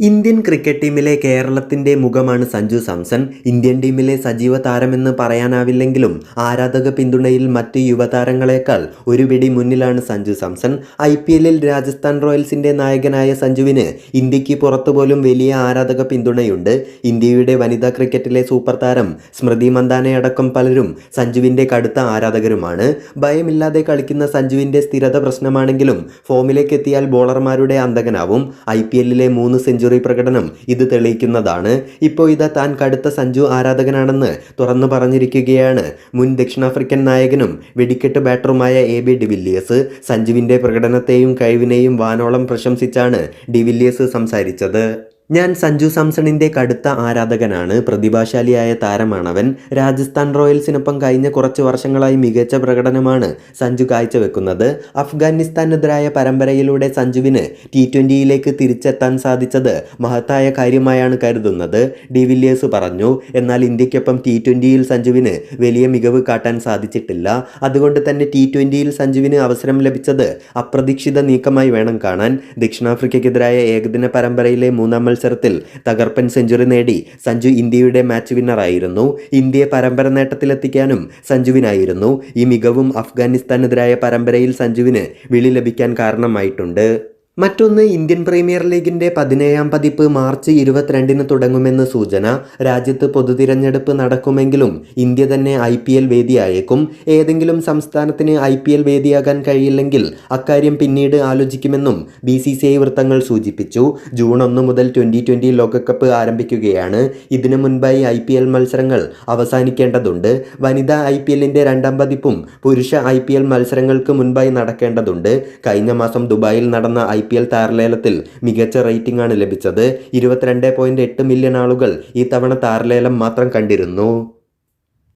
Indian cricket ടീമിലെ കേരളത്തിന്റെ മുഖമാണ് സഞ്ജു സാംസൺ. ഇന്ത്യൻ ടീമിലെ സജീവ താരമെന്ന് പറയാനാവില്ലെങ്കിലും ആരാധക പിന്തുണയിൽ മറ്റ് യുവതാരങ്ങളെക്കാൾ ഒരു പിടി മുന്നിലാണ് സഞ്ജു സാംസൺ. ഐ പി എല്ലിൽ രാജസ്ഥാൻ റോയൽസിന്റെ നായകനായ സഞ്ജുവിന് ഇന്ത്യയ്ക്ക് പുറത്തുപോലും വലിയ ആരാധക പിന്തുണയുണ്ട്. ഇന്ത്യയുടെ വനിതാ ക്രിക്കറ്റിലെ സൂപ്പർ താരം സ്മൃതി മന്ദാനയടക്കം പലരും സഞ്ജുവിന്റെ കടുത്ത ആരാധകരുമാണ്. ഭയമില്ലാതെ കളിക്കുന്ന സഞ്ജുവിന്റെ സ്ഥിരത പ്രശ്നമാണെങ്കിലും ഫോമിലേക്ക് എത്തിയാൽ ബോളർമാരുടെ അന്തകനാവും. ഐ പി എല്ലിലെ മൂന്ന് സെഞ്ചുറി പ്രകടനം ഇത് തെളിയിക്കുന്നതാണ്. ഇപ്പോൾ ഇതാ താൻ കടുത്ത സഞ്ജു ആരാധകനാണെന്ന് തുറന്നു പറഞ്ഞിരിക്കുകയാണ്. മുൻ ദക്ഷിണാഫ്രിക്കൻ നായകനും വെടിക്കെട്ട് ബാറ്ററുമായ എ ബി ഡിവില്ലിയേഴ്സ് സഞ്ജുവിന്റെ പ്രകടനത്തെയും കഴിവിനെയും വാനോളം പ്രശംസിച്ചാണ് ഡിവില്ലിയേഴ്സ് സംസാരിച്ചത്. ഞാൻ സഞ്ജു സാംസണിന്റെ കടുത്ത ആരാധകനാണ്. പ്രതിഭാശാലിയായ താരമാണവൻ. രാജസ്ഥാൻ റോയൽസിനൊപ്പം കഴിഞ്ഞ കുറച്ച് വർഷങ്ങളായി മികച്ച പ്രകടനമാണ് സഞ്ജു കാഴ്ചവെക്കുന്നത്. അഫ്ഗാനിസ്ഥാനെതിരായ പരമ്പരയിലൂടെ സഞ്ജുവിന് ടി ട്വന്റിയിലേക്ക് തിരിച്ചെത്താൻ സാധിച്ചത് മഹത്തായ കാര്യമായാണ് കരുതുന്നത് ഡിവില്ലിയേഴ്സ് പറഞ്ഞു. എന്നാൽ ഇന്ത്യക്കൊപ്പം ടി ട്വന്റിയിൽ സഞ്ജുവിന് വലിയ മികവ് കാട്ടാൻ സാധിച്ചിട്ടില്ല. അതുകൊണ്ട് തന്നെ ടി ട്വന്റിയിൽ സഞ്ജുവിന് അവസരം ലഭിച്ചത് അപ്രതീക്ഷിത നീക്കമായി വേണം കാണാൻ. ദക്ഷിണാഫ്രിക്കയ്ക്കെതിരായ ഏകദിന പരമ്പരയിലെ മൂന്നാം മത്സരത്തിൽ തകർപ്പൻ സെഞ്ചുറി നേടി സഞ്ജു ഇന്ത്യയുടെ മാച്ച് വിന്നറായിരുന്നു ഇന്ത്യയെ പരമ്പര നേട്ടത്തിലെത്തിക്കാനും സഞ്ജുവിനായിരുന്നു ഈ മികവും അഫ്ഗാനിസ്ഥാനെതിരായ പരമ്പരയിൽ സഞ്ജുവിന് വിളി ലഭിക്കാൻ കാരണമായിട്ടുണ്ട്. മറ്റൊന്ന് ഇന്ത്യൻ പ്രീമിയർ ലീഗിന്റെ പതിനേഴാം പതിപ്പ് മാർച്ച് ഇരുപത്തിരണ്ടിന് തുടങ്ങുമെന്ന് സൂചന. രാജ്യത്ത് പൊതുതിരഞ്ഞെടുപ്പ് നടക്കുമെങ്കിലും ഇന്ത്യ തന്നെ ഐ പി എൽ വേദിയായേക്കും. ഏതെങ്കിലും സംസ്ഥാനത്തിന് ഐ പി എൽ വേദിയാകാൻ കഴിയില്ലെങ്കിൽ അക്കാര്യം പിന്നീട് ആലോചിക്കുമെന്നും ബി സി സി ഐ വൃത്തങ്ങൾ സൂചിപ്പിച്ചു. ജൂൺ ഒന്ന് മുതൽ ട്വന്റി ട്വന്റി ലോകകപ്പ് ആരംഭിക്കുകയാണ്. ഇതിനു മുൻപായി ഐ പി എൽ മത്സരങ്ങൾ അവസാനിക്കേണ്ടതുണ്ട്. വനിതാ ഐ പി എല്ലിന്റെ രണ്ടാം പതിപ്പും പുരുഷ ഐ പി എൽ മത്സരങ്ങൾക്ക് മുൻപായി നടക്കേണ്ടതുണ്ട്. കഴിഞ്ഞ മാസം ദുബായിൽ നടന്ന ഐ പി എൽ താരലേലത്തിൽ മികച്ച റേറ്റിംഗ് ആണ് ലഭിച്ചത്. ഇരുപത്തിരണ്ട് മില്യൺ ആളുകൾ ഈ തവണ താരലേലം മാത്രം കണ്ടിരുന്നു.